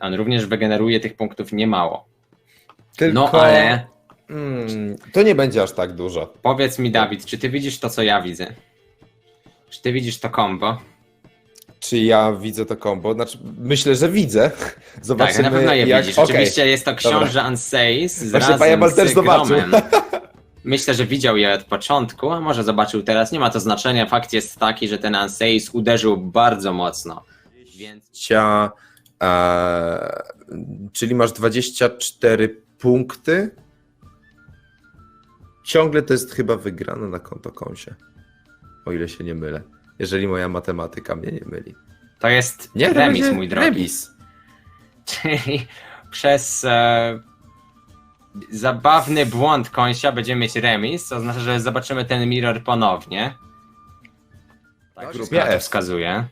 On również wygeneruje tych punktów niemało. Tylko... No ale Mm, to nie będzie aż tak dużo. powiedz mi, Dawid, czy ty widzisz to, co ja widzę? Czy ty widzisz to combo? Czy ja widzę to combo? Znaczy, myślę, że widzę. Zobaczymy, tak, na pewno je jak... widzisz. Okej. Oczywiście jest to książę Anseis z Właśnie razem Pajabal z też zobaczył. Myślę, że widział je od początku, a może zobaczył teraz. Nie ma to znaczenia. Fakt jest taki, że ten Anseis uderzył bardzo mocno. Więc 20, e, czyli masz 24 punkty. Ciągle to jest chyba wygrane na konto konsie. O ile się nie mylę. Jeżeli moja matematyka mnie nie myli. to jest Nie, to remis, mój drogi. Remis. Czyli przez e, zabawny błąd końca będziemy mieć remis, co oznacza, że zobaczymy ten mirror ponownie. Tak, to F. wskazuje,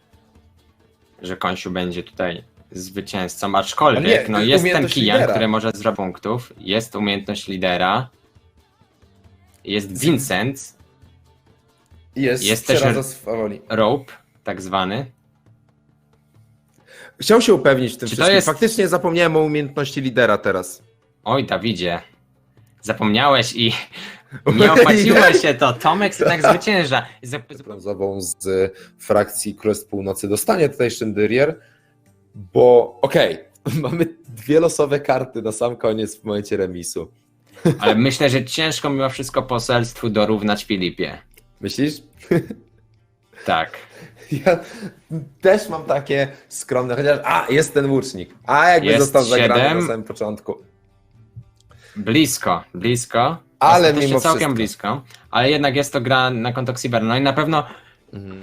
że Końsiu będzie tutaj zwycięzcą, aczkolwiek nie, no, to jest ten Kijan, lidera. który może zrobić punktów, jest umiejętność lidera, jest Vincent, Jest, Jest też-. Rope, tak zwany. Chciał się upewnić w tym Czy to wszystkim. jest- Faktycznie zapomniałem o umiejętności lidera teraz. Oj, Dawidzie, zapomniałeś i nie opłaciło się to. Tomek jednak zwycięża. Brązową z frakcji Królestw Północy dostanie tutaj Szyndyrier, bo okej, mamy dwie losowe karty na sam koniec w momencie remisu. Ale myślę, że ciężko mimo wszystko poselstwu dorównać Filipie. Myślisz? Tak. Ja też mam takie skromne, chociaż a, jest ten łucznik. A, jakby Jest został zagrany siedem. na samym początku. Blisko, blisko. Ale mimo całkiem wszystko. blisko. Ale jednak jest to gra na konto Xiber. No i na pewno Mhm.